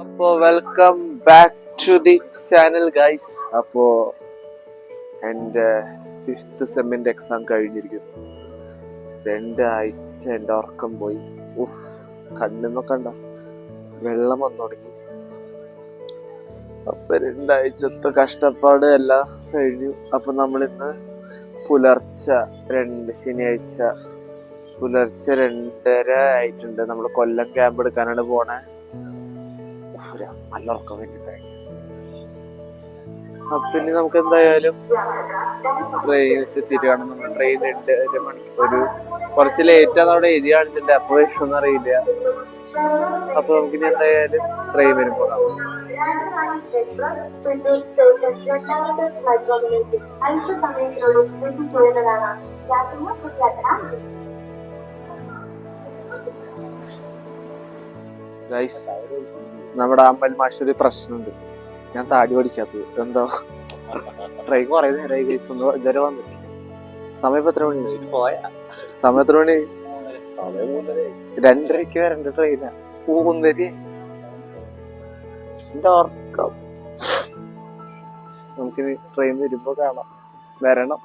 അപ്പോ welcome back to the channel guys അപ്പോ എന്റെ ഫിഫ്ത്ത് സെമ്മിന്റെ എക്സാം കഴിഞ്ഞിരിക്കുന്നു. രണ്ടാഴ്ച എന്റെ ഉറക്കം പോയി. ഉഫ് കണ്ണിന്ന് കണ്ട? വെള്ളം വന്നു തുടങ്ങി. അപ്പൊ രണ്ടാഴ്ചത്തെ കഷ്ടപ്പാട് എല്ലാം കഴിഞ്ഞു. അപ്പൊ നമ്മളിന്ന് പുലർച്ചെ രണ്ട് ശനിയാഴ്ച പുലർച്ചെ രണ്ടര ആയിട്ടുണ്ട്. നമ്മൾ കൊല്ലം ക്യാമ്പ് എടുക്കാനാണ് പോണേ. നല്ല ഉറക്കം വേണ്ടിട്ടായി ഇനി നമുക്ക് എന്തായാലും ട്രെയിൻ എത്തിയിട്ട് നമ്മൾ ട്രെയിൻ രണ്ട് ഒരു ഒരു കുറച്ച് ലേറ്റ് ആണ് അവിടെ എഴുതി കാണിച്ചിട്ടുണ്ട്. വരുമെന്ന് അറിയില്ല. അപ്പൊ നമുക്കിനി എന്തായാലും ട്രെയിൻ വരുമ്പോൾ ഗൈസ് നമ്മുടെ അമ്പൽ മാഷൊരു പ്രശ്നമുണ്ട്. ഞാൻ താടി പഠിക്കാത്തത്. എന്തോ ട്രെയിൻ കുറേ നേരമായി ഗൈസ് ഒന്ന് ഇതുവരെ വന്നിട്ടില്ല. സമയം എത്ര മണി? സമയം എത്ര മണി? രണ്ടരയ്ക്ക് വരണ്ട ട്രെയിനാ മൂന്നര എന്റെ ഉറക്കം നമുക്കിനി ട്രെയിൻ വരുമ്പോ കാണാം. വരണം.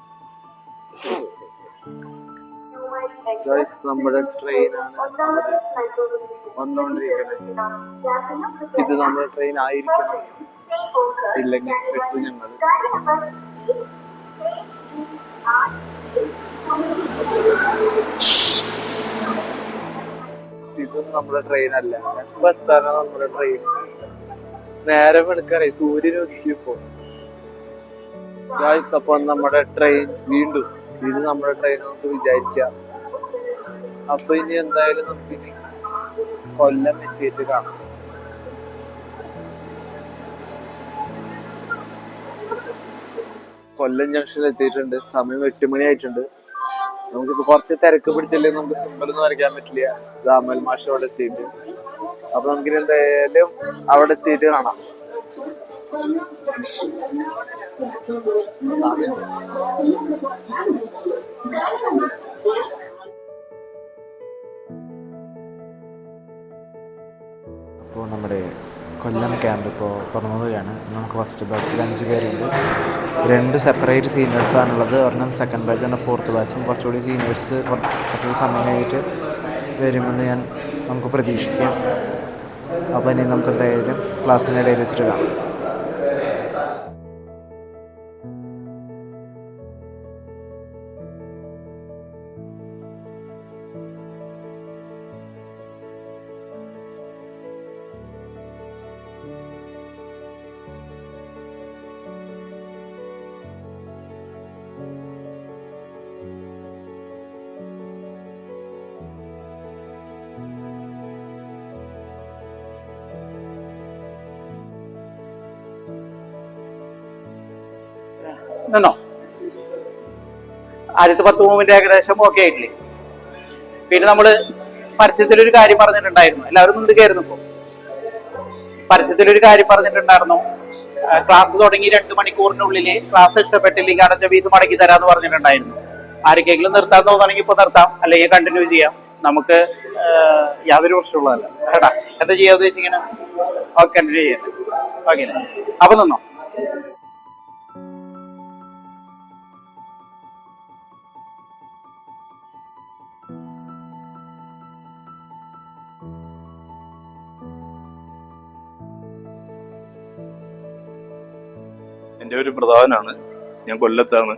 ഗൈസ് നമ്മുടെ ട്രെയിനാണ് വന്നുകൊണ്ടിരിക്കുന്നത് ഇത് നമ്മുടെ ട്രെയിൻ ആയിരിക്കണം. ഇല്ലെങ്കിൽ പെട്ടു ഞങ്ങൾ ഇതും നമ്മുടെ ട്രെയിൻ അല്ല. എപ്പോ എത്താനാ നമ്മുടെ ട്രെയിൻ നേരം എടുക്കാറേ സൂര്യൻ ഒതുക്കിയപ്പോ അപ്പൊ നമ്മുടെ ട്രെയിൻ വീണ്ടും ഇത് നമ്മുടെ ട്രെയിൻ നമുക്ക് വിചാരിക്കാം. അപ്പൊ ഇനി എന്തായാലും നമുക്ക് ഇനി കൊല്ലം എത്തിയിട്ട് കാണാം. കൊല്ലം ജംഗ്ഷനിൽ എത്തിയിട്ടുണ്ട്. സമയം എട്ട് മണി ആയിട്ടുണ്ട്. നമുക്കിപ്പോ കുറച്ച് തിരക്ക് പിടിച്ചല്ലേ നമുക്ക് സിമ്പിൾ ഒന്നും വരയ്ക്കാൻ പറ്റില്ല. ദാമൽ മാഷോടെ എത്തിയിട്ട് അപ്പൊ നമുക്ക് എന്തായാലും അവിടെ എത്തിയിട്ട് കാണാം. അപ്പോൾ നമ്മുടെ കൊല്ലം ക്യാമ്പ് ഇപ്പോൾ തുറന്നുകയാണ് നമുക്ക് ഫസ്റ്റ് ബാച്ചിൽ അഞ്ച് പേരുണ്ട്. രണ്ട് സെപ്പറേറ്റ് സീനിയേഴ്സാണുള്ളത് ഒരെണ്ണം സെക്കൻഡ് ബാച്ച് ആണ് ഫോർത്ത് ബാച്ചും കുറച്ചുകൂടി സീനിയേഴ്സ് കുറച്ച് സമയമായിട്ട് വരുമെന്ന് ഞാൻ നമുക്ക് പ്രതീക്ഷിക്കാം. അപ്പോൾ ഇനി നമുക്ക് എന്തായാലും ക്ലാസ്സിനിടയിൽ വെച്ചിട്ട് കാണാം. നിന്നോ? ആദ്യത്തെ പത്ത് മൂവിന്റെ ഏകദേശം ഓക്കെ ആയിട്ടില്ലേ? പിന്നെ നമ്മൾ പരസ്യത്തിലൊരു കാര്യം പറഞ്ഞിട്ടുണ്ടായിരുന്നു. എല്ലാവരും നിന്ന് കയറുന്നു ഇപ്പൊ. പരസ്യത്തിലൊരു കാര്യം പറഞ്ഞിട്ടുണ്ടായിരുന്നു. ക്ലാസ് തുടങ്ങി രണ്ട് മണിക്കൂറിനുള്ളിൽ ക്ലാസ് ഇഷ്ടപ്പെട്ടില്ലെങ്കിൽ അടച്ച ഫീസ് മടക്കി തരാന്ന് പറഞ്ഞിട്ടുണ്ടായിരുന്നു. ആർക്കെങ്കിലും നിർത്താൻ തോന്നുകയാണെങ്കിൽ ഇപ്പൊ നിർത്താം. അല്ലെങ്കിൽ കണ്ടിന്യൂ ചെയ്യാം. നമുക്ക് യാതൊരു പ്രശ്നമുള്ളതല്ല കേട്ടാ എന്താ ചെയ്യാ ഉദ്ദേശിക്കണേ? ഓക്കെ കണ്ടിന്യൂ ചെയ്യാം. ഓക്കെ. അപ്പൊ നിന്നോ? എന്റെ ഒരു പ്രധാനാണ്. ഞാൻ കൊല്ലത്താണ്.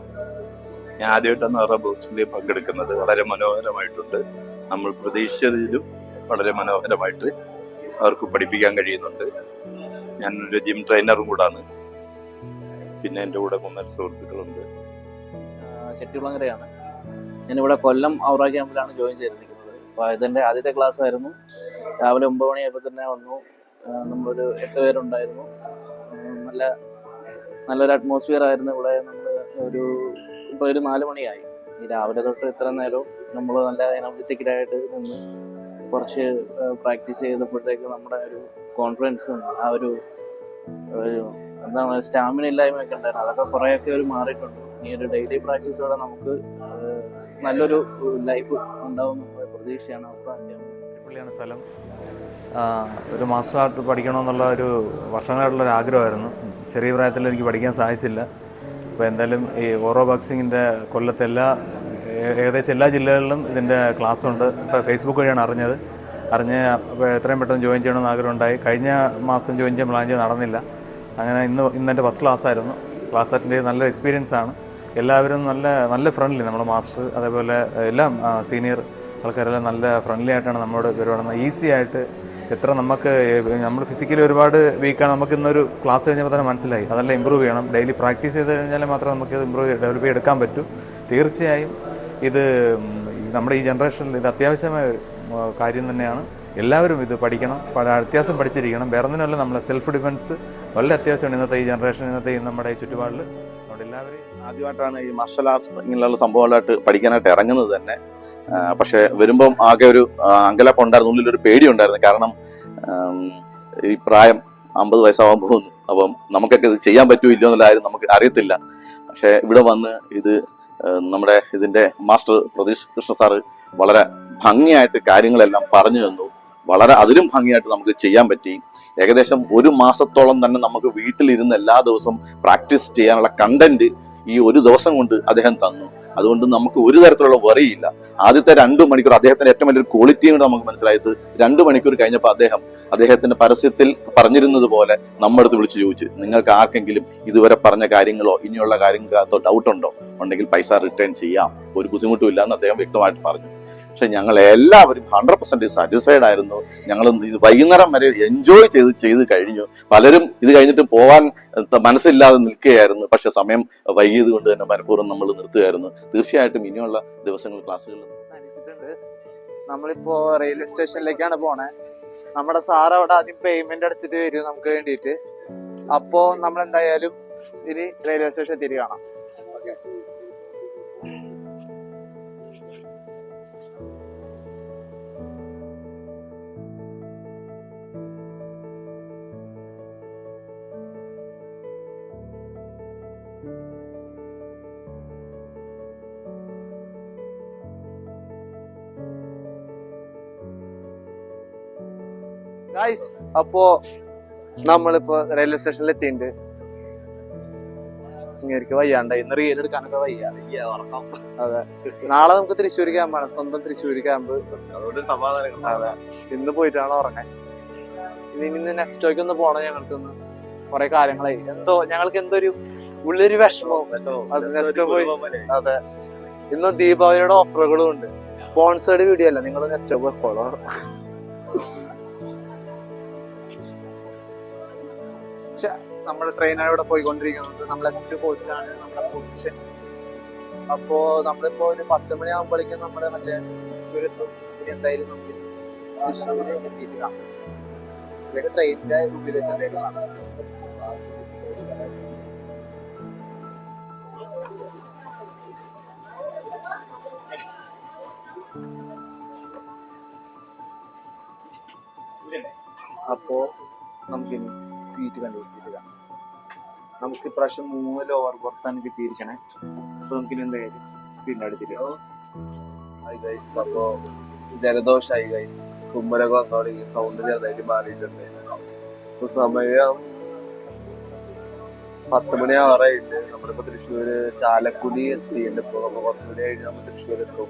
ഞാൻ ആദ്യമായിട്ടാണ് അവരുടെ ബോക്സിൽ പങ്കെടുക്കുന്നത്. വളരെ മനോഹരമായിട്ടുണ്ട്. നമ്മൾ പ്രതീക്ഷിച്ചതിലും വളരെ മനോഹരമായിട്ട് അവർക്ക് പഠിപ്പിക്കാൻ കഴിയുന്നുണ്ട്. ഞാനൊരു ജിം ട്രെയിനറും കൂടാണ്. പിന്നെ എന്റെ കൂടെ മൂന്നര സുഹൃത്തുക്കളുണ്ട്. ചെട്ടികുളങ്ങരയാണ് ഞാനിവിടെ കൊല്ലം ഔറ ക്യാമ്പിലാണ് ജോയിൻ ചെയ്തിരിക്കുന്നത്. അപ്പോൾ ഇതെന്റെ ആദ്യത്തെ ക്ലാസ് ആയിരുന്നു രാവിലെ ഒമ്പത് മണിയായപ്പോൾ തന്നെ വന്നു. നമ്മളൊരു എട്ട് പേരുണ്ടായിരുന്നു. നല്ല നല്ലൊരു അറ്റ്മോസ്ഫിയർ ആയിരുന്നു ഇവിടെ. നമ്മൾ ഒരു ഇപ്പോൾ ഒരു നാല് മണിയായി. ഈ രാവിലെ തൊട്ട് ഇത്ര നേരവും നമ്മൾ നല്ല എനർജറ്റിക്കലായിട്ട് നിന്ന് കുറച്ച് പ്രാക്ടീസ് ചെയ്തപ്പോഴത്തേക്ക് നമ്മുടെ ഒരു കോൺഫിഡൻസും ആ ഒരു എന്താണ് സ്റ്റാമിന ഇല്ലായ്മയൊക്കെ ഉണ്ടായിരുന്നു. അതൊക്കെ കുറേയൊക്കെ ഒരു മാറിയിട്ടുണ്ട്. ഈ ഒരു ഡെയിലി പ്രാക്ടീസോടെ നമുക്ക് നല്ലൊരു ലൈഫ് ഉണ്ടാവും പ്രതീക്ഷയാണ് ഔറ ക്യാമ്പ് സ്ഥലം. ഒരു മാസ്റ്റർ ആർട്ട് പഠിക്കണമെന്നുള്ള ഒരു വർഷങ്ങളായിട്ടുള്ള ഒരു ആഗ്രഹമായിരുന്നു. ചെറിയ പ്രായത്തിൽ എനിക്ക് പഠിക്കാൻ സാധിച്ചില്ല. അപ്പോൾ എന്തായാലും ഈ ഓറോ ബോക്സിങ്ങിന്റെ കൊല്ലത്തെ എല്ലാ ഏകദേശം എല്ലാ ജില്ലകളിലും ഇതിന്റെ ക്ലാസ് ഉണ്ട്. ഇപ്പോൾ ഫേസ്ബുക്ക് വഴിയാണ് അറിഞ്ഞത്. അറിഞ്ഞ് അപ്പോൾ എത്രയും പെട്ടെന്ന് ജോയിൻ ചെയ്യണമെന്ന് ആഗ്രഹമുണ്ടായി. കഴിഞ്ഞ മാസം ജോയിൻ ചെയ്യാൻ പ്ലാൻ ചെയ്ത് നടന്നില്ല. അങ്ങനെ ഇന്ന് ഇന്ന് എന്റെ ഫസ്റ്റ് ക്ലാസ് ആയിരുന്നു. ക്ലാസ് അറ്റൻഡ് ചെയ്ത് നല്ല എക്സ്പീരിയൻസ് ആണ്. എല്ലാവരും നല്ല നല്ല ഫ്രണ്ട്ലി നമ്മുടെ മാസ്റ്റർ അതേപോലെ എല്ലാം സീനിയർ ആൾക്കാരെല്ലാം നല്ല ഫ്രണ്ട്ലി ആയിട്ടാണ് നമ്മളോട് പെരുമാറുന്നത്. ഈസി ആയിട്ട് എത്ര നമുക്ക് നമ്മൾ ഫിസിക്കലി ഒരുപാട് വീക്കാണ് നമുക്ക് ഇന്നൊരു ക്ലാസ് കഴിഞ്ഞപ്പോൾ തന്നെ മനസ്സിലായി. അതെല്ലാം ഇമ്പ്രൂവ് ചെയ്യണം. ഡെയിലി പ്രാക്ടീസ് ചെയ്ത് കഴിഞ്ഞാൽ മാത്രമേ നമുക്ക് ഇത് ഇമ്പ്രൂവ് ഡെവലപ്പ് ചെയ്തെടുക്കാൻ പറ്റൂ. തീർച്ചയായും ഇത് നമ്മുടെ ഈ ജനറേഷനിൽ ഇത് അത്യാവശ്യമായ കാര്യം തന്നെയാണ്. എല്ലാവരും ഇത് പഠിക്കണം. അത്യാവശ്യം പഠിച്ചിരിക്കണം. വേറെ നമ്മളെ സെൽഫ് ഡിഫൻസ് വളരെ അത്യാവശ്യമാണ് ഇന്നത്തെ ഈ ജനറേഷൻ ഇന്നത്തെ ഈ നമ്മുടെ ഈ ചുറ്റുപാടിൽ അതുകൊണ്ട് എല്ലാവരും ആദ്യമായിട്ടാണ് ഈ മാർഷൽ ആർട്സ് ഇങ്ങനെയുള്ള സംഭവങ്ങളായിട്ട് പഠിക്കാനായിട്ട് ഇറങ്ങുന്നത് തന്നെ. പക്ഷെ വരുമ്പം ആകെ ഒരു അങ്കലപ്പം ഉണ്ടായിരുന്നു ഉള്ളിലൊരു പേടി ഉണ്ടായിരുന്നു. കാരണം ഈ പ്രായം അമ്പത് വയസ്സാവാൻ പോകുന്നു അപ്പം നമുക്കൊക്കെ ഇത് ചെയ്യാൻ പറ്റുമോ ഇല്ലയോ എന്നുള്ള കാര്യം നമുക്ക് അറിയത്തില്ല. പക്ഷെ ഇവിടെ വന്ന് ഇത് നമ്മുടെ ഇതിന്റെ മാസ്റ്റർ പ്രതീഷ് കൃഷ്ണ സാറ് വളരെ ഭംഗിയായിട്ട് കാര്യങ്ങളെല്ലാം പറഞ്ഞു തന്നു. വളരെ അതിലും ഭംഗിയായിട്ട് നമുക്ക് ചെയ്യാൻ പറ്റി. ഏകദേശം ഒരു മാസത്തോളം തന്നെ നമുക്ക് വീട്ടിലിരുന്ന് എല്ലാ ദിവസവും പ്രാക്ടീസ് ചെയ്യാനുള്ള കണ്ടന്റ് ഈ ഒരു ദിവസം കൊണ്ട് അദ്ദേഹം തന്നു. അതുകൊണ്ട് നമുക്ക് ഒരു തരത്തിലുള്ള വറിയില്ല ആദ്യത്തെ രണ്ടു മണിക്കൂർ അദ്ദേഹത്തിന്റെ ഏറ്റവും വലിയൊരു ക്വാളിറ്റിയും കൂടെ നമുക്ക് മനസ്സിലായത് രണ്ടു മണിക്കൂർ കഴിഞ്ഞപ്പോൾ അദ്ദേഹം അദ്ദേഹത്തിന്റെ പരസ്യത്തിൽ പറഞ്ഞിരുന്നത് പോലെ നമ്മടുത്ത് വിളിച്ചു ചോദിച്ചു. നിങ്ങൾക്ക് ആർക്കെങ്കിലും ഇതുവരെ പറഞ്ഞ കാര്യങ്ങളോ ഇനിയുള്ള കാര്യങ്ങൾക്കകത്തോ ഡൗട്ട് ഉണ്ടോ? ഉണ്ടെങ്കിൽ പൈസ റിട്ടേൺ ചെയ്യാം. ഒരു ബുദ്ധിമുട്ടും ഇല്ല എന്ന് അദ്ദേഹം വ്യക്തമായിട്ട് പറഞ്ഞു. പക്ഷെ ഞങ്ങൾ എല്ലാവരും ഹൺഡ്രഡ് പെർസെന്റ് സാറ്റിസ്ഫൈഡ് ആയിരുന്നു. ഞങ്ങൾ ഇത് വൈകുന്നേരം വരെ എൻജോയ് ചെയ്ത് ചെയ്ത് കഴിഞ്ഞു. പലരും ഇത് കഴിഞ്ഞിട്ട് പോവാൻ മനസ്സില്ലാതെ നിൽക്കുകയായിരുന്നു. പക്ഷെ സമയം വൈകിയത് കൊണ്ട് തന്നെ മനഃപൂർവം നമ്മൾ നിർത്തുകയായിരുന്നു. തീർച്ചയായിട്ടും ഇനിയുള്ള ദിവസങ്ങൾ ക്ലാസ്സുകളിൽ നമ്മളിപ്പോ റെയിൽവേ സ്റ്റേഷനിലേക്കാണ് പോണേ. നമ്മുടെ സാർ അവിടെ ആദ്യം പേയ്മെന്റ് അടച്ചിട്ട് വരും നമുക്ക് വേണ്ടിയിട്ട്. അപ്പോ നമ്മൾ എന്തായാലും ഇനി റെയിൽവേ സ്റ്റേഷൻ തിരികെ കാണാം. ഗൈസ് അപ്പോ നമ്മളിപ്പോ റെയിൽവേ സ്റ്റേഷനിൽ എത്തിയിട്ടുണ്ട് ഇങ്ങനെ വയ്യാണ്ട ഇന്ന് റീൽ എടുക്കാനൊക്കെ വയ്യ. അതെ. നാളെ നമുക്ക് തൃശ്ശൂർ ക്യാമ്പാണ് സ്വന്തം തൃശ്ശൂർ ക്യാമ്പ് അതെ. ഇന്ന് പോയിട്ടാണ് ഉറങ്ങാൻ. ഇനി ഇന്ന് വയ്ക്ക് ഒന്ന് പോണം ഞങ്ങൾക്കൊന്ന്. കുറെ കാര്യങ്ങളായി. എന്തോ ഞങ്ങൾക്ക് എന്തോ ഒരു ഉള്ളൊരു വിഷമവും അത് നെക്സ്റ്റ് പോയി. അതെ. ഇന്ന് ദീപാവലിയുടെ ഓഫറുകളും ഉണ്ട്. സ്പോൺസേർഡ് വീഡിയോ അല്ല. നിങ്ങൾ നെക്സ്റ്റ് പോയിക്കോളൂ നമ്മുടെ ട്രെയിനാണ് ഇവിടെ പോയിക്കൊണ്ടിരിക്കുന്നത്. നമ്മൾ നെക്സ്റ്റ് കോച്ചാണ് നമ്മുടെ പൊസിഷൻ അപ്പോ നമ്മളിപ്പോ ഒരു പത്ത് മണി ആകുമ്പോഴേക്കും നമ്മുടെ മറ്റേ തൃശ്ശൂർ എത്തും. എന്തായാലും നമുക്ക് തൃശ്ശൂർ എത്തിയിട്ട് കാണാം അല്ലെങ്കിൽ ട്രെയിനിന്റെ വെച്ച് എന്തായാലും കാണാം അപ്പോ നമുക്കിനി സീറ്റ് കണ്ടുപിടിച്ചിട്ട് കാണാം നമുക്ക് ഇപ്രാവശ്യം മൂന്ന് ലോവർ പുറത്താണ് കിട്ടിയിരിക്കണേ. അപ്പൊ നമുക്കിനി എന്തായാലും സീറ്റിന്റെ അടുത്തില്ല ഹായ് ഗൈസ് അപ്പോ ജലദോഷായി ഗൈസ് കുമ്മരൊക്കെ വന്നു തുടങ്ങി സൗണ്ട് ചെറുതായിട്ട് മാറിയിട്ടുണ്ട്. അപ്പൊ സമയം പത്ത് മണി ആറായിട്ട് നമ്മളിപ്പോ തൃശ്ശൂര് ചാലക്കുടി എത്തിയിട്ടുണ്ട് ഇപ്പൊ. നമ്മ കുറച്ചുകൂടി കഴിഞ്ഞ് നമ്മൾ തൃശ്ശൂർ എത്തും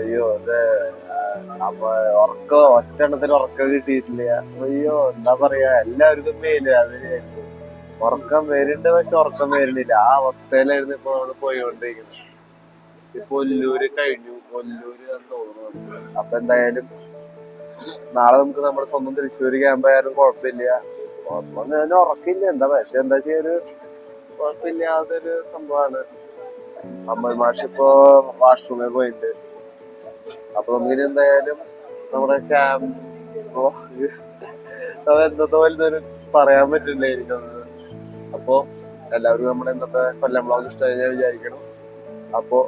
അയ്യോ അതെ. അപ്പൊ ഉറക്കം ഒറ്റ എണ്ണത്തിന് ഉറക്കം കിട്ടിയിട്ടില്ല. അയ്യോ എന്താ പറയാ? എല്ലാവർക്കും മേൽ അതിനായിരുന്നു ഉറക്കം വരുന്നുണ്ട് പക്ഷെ ഉറക്കം വരുന്നില്ല. ആ അവസ്ഥയിലായിരുന്നു ഇപ്പൊ നമ്മൾ പോയിക്കൊണ്ടിരിക്കുന്നത്. ഇപ്പൊ ഒല്ലൂര് കഴിഞ്ഞു. ഒല്ലൂര് തോന്നുന്നു. അപ്പൊ എന്തായാലും നാളെ നമുക്ക് നമ്മുടെ സ്വന്തം തൃശ്ശൂര് ക്യാമ്പ് ആയാലും കുഴപ്പമില്ല. കുഴപ്പം ഉറക്കില്ല. എന്താ പക്ഷെ എന്താ ചെയ്യൊരു ഒരു കുഴപ്പമില്ലാത്തൊരു സംഭവമാണ്. അമ്മ മാഷ് ഇപ്പോ വാഷ്റൂമിൽ പോയിട്ട് അപ്പൊ നമുക്കിനി എന്തായാലും നമ്മുടെ ക്യാമ്പ് എന്തോ വലിയൊരു പറയാൻ പറ്റില്ല എനിക്കൊന്ന് അപ്പോ എല്ലാവരും നമ്മുടെ ഇന്നത്തെ കൊല്ലം ബ്ലോഗ് ഇഷ്ടമായി ഞാൻ വിചാരിക്കണം. അപ്പോ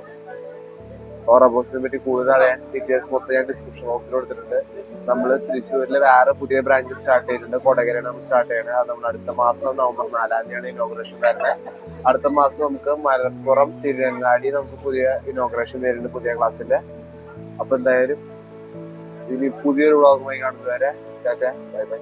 ഓറ ബോസിനെ പറ്റി കൂടുതൽ അറിയാൻ ഡീറ്റെയിൽസ് മൊത്തം ഞാൻ ഡിസ്ക്രിപ്ഷൻ ബോക്സിൽ കൊടുത്തിട്ടുണ്ട്. നമ്മൾ തൃശ്ശൂരിൽ വേറെ പുതിയ ബ്രാഞ്ച് സ്റ്റാർട്ട് ചെയ്തിട്ടുണ്ട്. കൊടകരയാണ് നമ്മൾ സ്റ്റാർട്ട് ചെയ്യണത് അത് നമ്മൾ അടുത്ത മാസം നവംബർ നാലാം തീയതിയാണ് ഇനോഗ്രേഷൻ വരുന്നത് അടുത്ത മാസം നമുക്ക് മലപ്പുറം തിരുവങ്ങാടി നമുക്ക് പുതിയ ഇനോഗ്രേഷൻ വരുന്നുണ്ട് പുതിയ ക്ലാസ്സിന്റെ അപ്പൊ എന്തായാലും ഇനി പുതിയൊരു വ്ളോഗുമായി കാണുന്നവരെ ബൈ ബൈ.